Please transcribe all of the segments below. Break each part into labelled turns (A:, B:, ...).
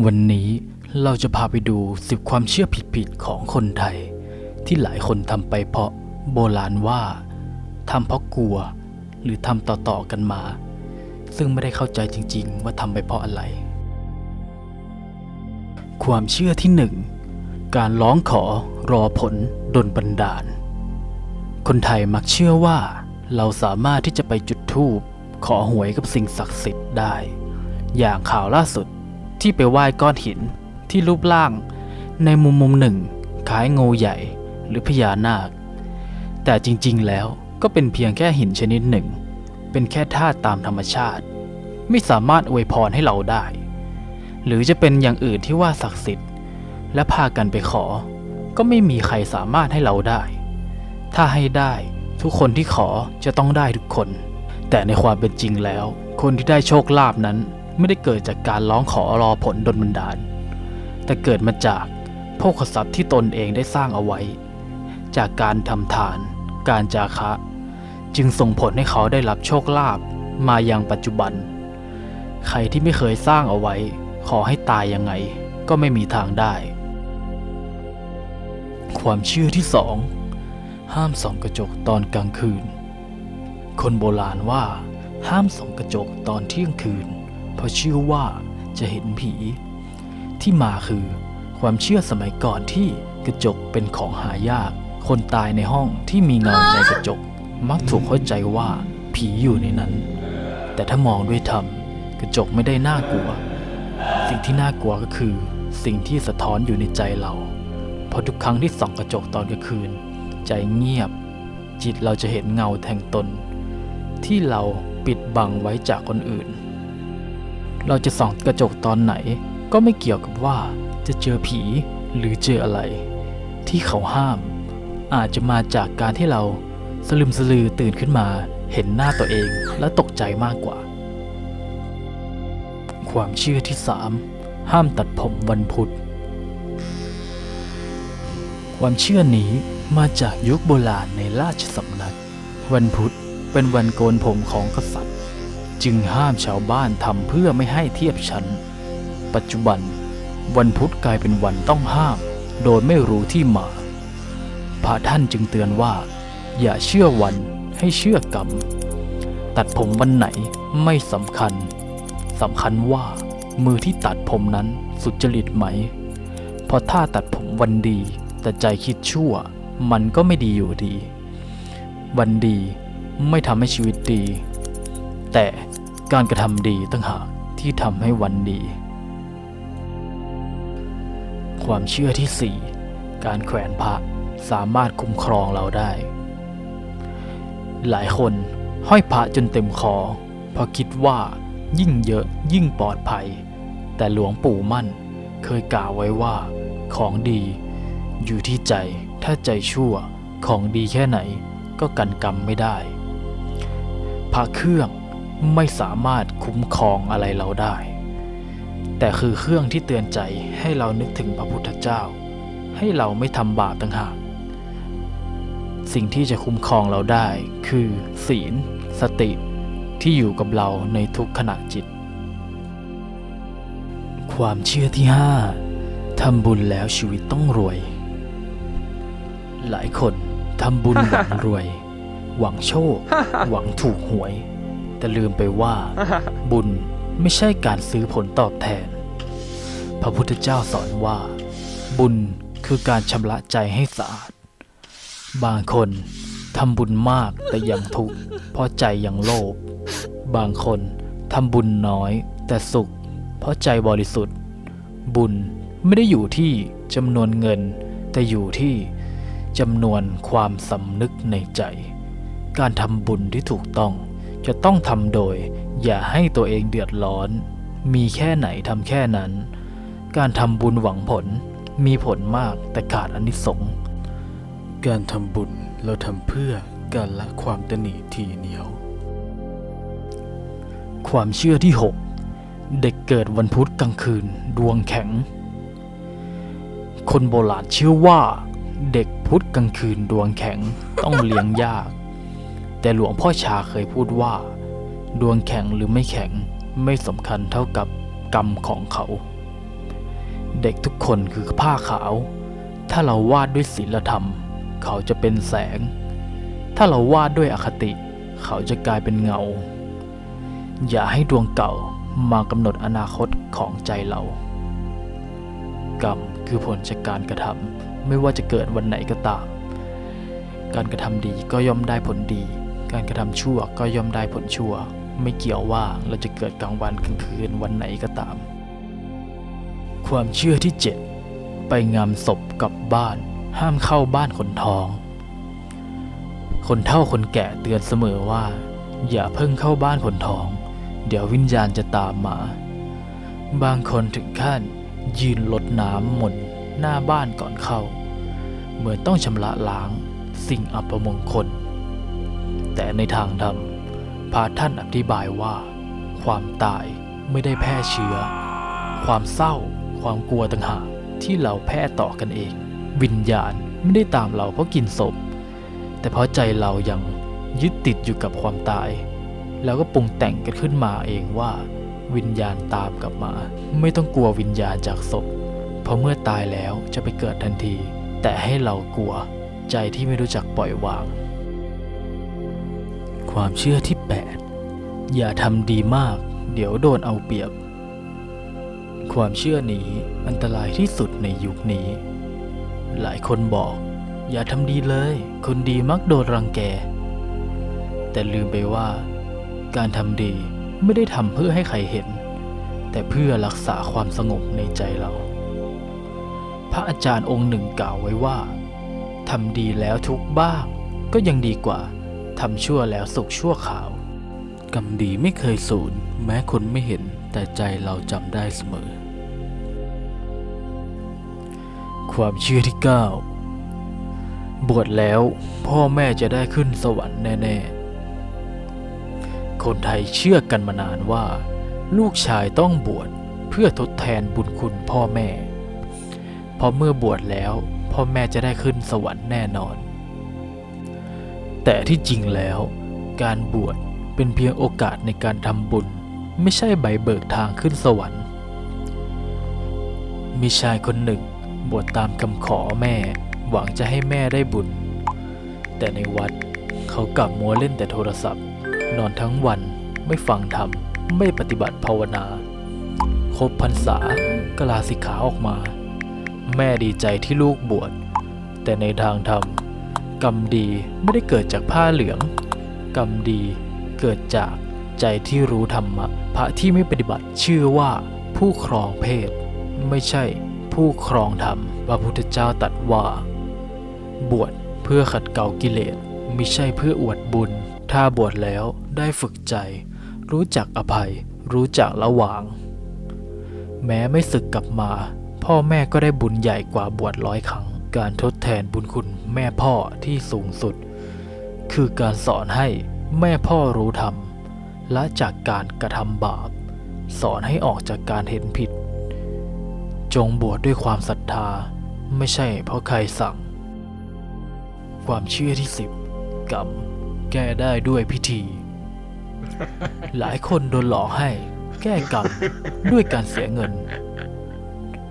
A: วันนี้เราจะพาไปดูสิบความเชื่อผิดๆของคนไทย ที่หลายคนทำไปเพราะโบราณว่าทำเพราะกลัว หรือทำต่อๆกันมา ซึ่งไม่ได้เข้าใจจริง ๆ ว่าทำไปเพราะอะไร ความเชื่อที่หนึ่งการร้องขอรอผลดลบันดาล คนไทยมักเชื่อว่า เราสามารถที่จะไปจุดธูปขอหวยกับสิ่งศักดิ์สิทธิ์ได้ อย่างข่าวล่าสุด ที่ไปไหว้ก้อนหินที่รูปร่าง ในมุมมุมหนึ่งคล้ายงูใหญ่หรือพญานาค แต่จริงๆแล้วก็เป็นเพียงแค่หินชนิดหนึ่ง เป็นแค่ธาตุตามธรรมชาติ ไม่สามารถอวยพรให้เราได้ หรือจะเป็นอย่างอื่นที่ว่าศักดิ์สิทธิ์ และพากันไปขอ ก็ไม่มีใครสามารถให้เราได้ ถ้าให้ได้ทุกคนที่ขอจะต้องได้ทุกคน แต่ในความเป็นจริงแล้ว คนที่ได้โชคลาภนั้น ไม่ได้เกิดจากการร้องขอรอผลดลบันดาล แต่เกิดมาจากโภคทรัพย์ที่ตนเองได้สร้างเอาไว้ จากการทำทาน การจาคะ จึงส่งผลให้เขาได้รับโชคลาภมายังปัจจุบัน ใครที่ไม่เคยสร้างเอาไว้ ขอให้ตายยังไงก็ไม่มีทางได้ ความเชื่อที่สองห้ามส่องกระจกตอนกลางคืน คนโบราณว่าห้ามส่องกระจกตอนเที่ยงคืน เพราะเชื่อว่าจะเห็นผี ที่มาคือความเชื่อสมัยก่อนที่กระจกเป็นของหายาก คนตายในห้องที่มีเงาในกระจก มักถูกเข้าใจว่าผีอยู่ในนั้น แต่ถ้ามองด้วยธรรมกระจกไม่ได้น่ากลัว สิ่งที่น่ากลัวก็คือ สิ่งที่สะท้อนอยู่ในใจเรา เพราะทุกครั้งที่ส่องกระจกตอนกลางคืน ใจเงียบ จิตเราจะเห็นเงาแทงตน ที่เราปิดบังไว้จากคนอื่น เราจะส่องกระจกตอนไหน ก็ไม่เกี่ยวกับว่าจะเจอผีหรือเจออะไร ที่เขาห้าม อาจจะมาจากการที่เราสลึมสลือตื่นขึ้นมาเห็นหน้าตัวเองและตกใจมากกว่า ความเชื่อที่ 3 ห้ามตัดผมวันพุธ ความเชื่อนี้มาจากยุคโบราณในราชสำนัก วันพุธเป็นวันโกนผมของกษัตริย์ จึงห้ามชาวบ้านทำเพื่อไม่ให้เทียบชั้น ปัจจุบัน วันพุธกลายเป็นวันต้องห้าม โดยไม่รู้ที่มาพระท่านจึงเตือนว่า อย่าเชื่อวันให้เชื่อกรรม ตัดผมวันไหนไม่สำคัญสำคัญว่ามือที่ตัดผมนั้นสุจริตไหม เพราะถ้าตัดผมวันดี แต่ใจคิดชั่ว มันก็ไม่ดีอยู่ดี วันดีไม่ทำให้ชีวิตดี แต่การกระทำดีต่างหากที่ทำให้วันดี ความเชื่อที่ 4 การแขวนพระสามารถคุ้มครองเราได้ หลายคนห้อยพระจนเต็มคอเพราะคิดว่ายิ่งเยอะยิ่งปลอดภัย แต่หลวงปู่มั่นเคยกล่าวไว้ว่าของดีอยู่ที่ใจถ้าใจชั่วของดีแค่ไหนก็กันกรรมไม่ได้พระเครื่อง ไม่สามารถคุ้มครองอะไรเราได้ แต่คือเครื่องที่เตือนใจให้เรานึกถึงพระพุทธเจ้า ให้เราไม่ทำบาปต่างหากสิ่งที่จะคุ้มครองเราได้ คือศีล สติที่อยู่กับเราในทุกขณะจิต ความเชื่อที่ 5ทำบุญแล้วชีวิตต้องรวย หลายคนทำบุญหวังรวย หวังโชค หวังถูกหวย แต่ลืมไปว่า บุญไม่ใช่การซื้อผลตอบแทน พระพุทธเจ้าสอนว่า บุญคือการชำระใจให้สะอาด บางคนทำบุญมากแต่ยังทุกข์เพราะใจยังโลภบางคนทำบุญน้อยแต่สุข เพราะใจบริสุทธิ์ บุญไม่ได้อยู่ที่จำนวนเงิน แต่อยู่ที่จำนวนความสำนึกในใจ การทำบุญที่ถูกต้อง จะต้องทำโดย อย่าให้ตัวเองเดือดร้อน มีแค่ไหนทำแค่นั้น การทำบุญหวังผลมีผลมากแต่ขาดอานิสงส์การทำบุญเราทำเพื่อการละความตนีทีเหนียว ความเชื่อที่ 6 เด็กเกิดวันพุธกลางคืน ดวงแข็ง คนโบราณเชื่อว่า เด็กพุธกลางคืนดวงแข็งต้องเลี้ยงยาก แต่หลวงพ่อชาเคยพูดว่า ดวงแข็งหรือไม่แข็งไม่สำคัญเท่ากับกรรมของเขา เด็กทุกคนคือผ้าขาว ถ้าเราวาดด้วยศีลธรรม เขาจะเป็นแสง ถ้าเราวาดด้วยอคติ เขาจะกลายเป็นเงา อย่าให้ดวงเก่ามากำหนดอนาคตของใจเรา กรรมคือผลจากการกระทำไม่ว่าจะเกิดวันไหนก็ตาม การกระทำดีก็ย่อมได้ผลดี การกระทำชั่วก็ย่อมได้ผลชั่ว ไม่เกี่ยวว่าเราจะเกิดกลางวันกลางคืนวันไหนก็ตาม ความเชื่อที่ 7 ไปงามศพกลับบ้าน ห้ามเข้าบ้านคนท้อง คนเฒ่าคนแก่เตือนเสมอว่า อย่าเพิ่งเข้าบ้านคนท้อง เดี๋ยววิญญาณจะตามมา บางคนถึงขั้นยืนลดน้ำมนหน้าบ้านก่อนเข้า เหมือนต้องชำระล้าง สิ่งอัปมงคล แต่ในทางธรรมพระท่านอธิบายว่า ความตายไม่ได้แพร่เชื้อ ความเศร้า ความกลัวต่างหากที่เราแพร่ต่อกันเอง วิญญาณไม่ได้ตามเราเพราะกินศพ แต่เพราะใจเรายังยึดติดอยู่กับความตายแล้วก็ปรุงแต่งกันขึ้นมาเองว่า วิญญาณตามกลับมา ไม่ต้องกลัววิญญาณจากศพ เพราะเมื่อตายแล้วจะไปเกิดทันที แต่ให้เรากลัวใจที่ไม่รู้จักปล่อยวาง ความเชื่อที่ 8 อย่าทำดีมาก เดี๋ยวโดนเอาเปรียบ ความเชื่อนี้อันตรายที่สุดในยุคนี้ หลายคนบอก อย่าทำดีเลย คนดีมักโดนรังแก แต่ลืมไปว่า การทำดีไม่ได้ทำเพื่อให้ใครเห็น แต่เพื่อรักษาความสงบในใจเรา พระอาจารย์องค์หนึ่งกล่าวไว้ว่าทำดีแล้วทุกบ้าง ก็ยังดีกว่า ทำชั่วแล้วสุขชั่วขาว กรรมดีไม่เคยสูญแม้คนไม่เห็นแต่ใจเราจำได้เสมอ ความเชื่อที่ 9 บวชแล้วพ่อแม่จะได้ขึ้นสวรรค์แน่ ๆ คนไทยเชื่อกันมานานว่า ลูกชายต้องบวชเพื่อทดแทนบุญคุณพ่อแม่ เพราะเมื่อบวชแล้วพ่อแม่จะได้ขึ้นสวรรค์แน่นอน แต่ที่จริงแล้ว การบวชเป็นเพียงโอกาสในการทำบุญ ไม่ใช่ใบเบิกทางขึ้นสวรรค์ มีชายคนหนึ่งบวชตามคำขอแม่ หวังจะให้แม่ได้บุญ แต่ในวัดเขากลับมัวเล่นแต่โทรศัพท์ นอนทั้งวันไม่ฟังธรรม ไม่ปฏิบัติภาวนา ครบพรรษาก็ลาสิกขาออกมา แม่ดีใจที่ลูกบวชแต่ในทางธรรม กรรมดีไม่ได้เกิดจากผ้าเหลือง กรรมดีเกิดจากใจที่รู้ธรรมะพระที่ไม่ปฏิบัติชื่อว่าผู้ครองเพศ ไม่ใช่ผู้ครองธรรม พระพุทธเจ้าตรัสว่า บวชเพื่อขัดเกลากิเลสไม่ใช่เพื่ออวดบุญ ถ้าบวชแล้วได้ฝึกใจ รู้จักอภัย รู้จักละวาง แม้ไม่ศึกกลับมา พ่อแม่ก็ได้บุญใหญ่กว่าบวชร้อยครั้ง การทดแท นบุญคุณแม่พ่อที่สูงสุด คือการสอนให้แม่พ่อรู้ธรรมละจากการกระทำบาป สอนให้ออกจากการเห็นผิด จงบวชดด้วยความศรัทธาไม่ใช่เพราะใครสั่ง ความเชื่อที่สิบกรรมแก้ได้ด้วยพิธี หลายคนโดนหลอกให้ แก้กรรมด้วยการเสียเงิน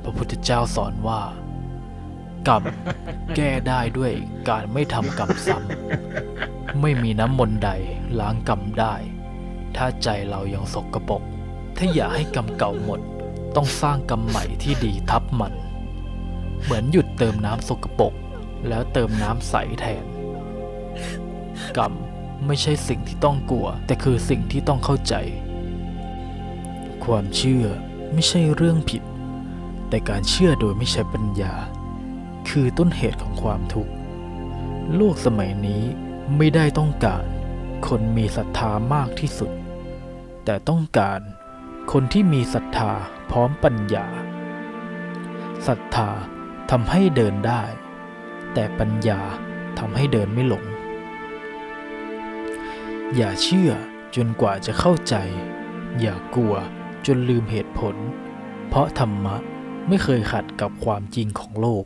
A: พระพุทธเจ้าสอนว่า กรรม แก้ได้ด้วยการไม่ทำกรรมซ้ำไม่มีน้ำมนต์ใดล้างกรรมได้ ถ้าใจเรายังสกปรกถ้าอยากให้กรรมเก่าหมด ต้องสร้างกรรมใหม่ที่ดีทับมัน เหมือนหยุดเติมน้ำสกปรกแล้วเติมน้ำใสแทน กรรมไม่ใช่สิ่งที่ต้องกลัว แต่คือสิ่งที่ต้องเข้าใจ ความเชื่อไม่ใช่เรื่องผิด แต่การเชื่อโดยไม่ใช้ปัญญา คือต้นเหตุของความทุกข์ โลกสมัยนี้ไม่ได้ต้องการคนมีศรัทธามากที่สุด แต่ต้องการคนที่มีศรัทธาพร้อมปัญญาศรัทธาทำให้เดินได้ แต่ปัญญาทำให้เดินไม่หลง อย่าเชื่อจนกว่าจะเข้าใจ อย่ากลัวจนลืมเหตุผล เพราะธรรมะไม่เคยขัดกับความจริงของโลก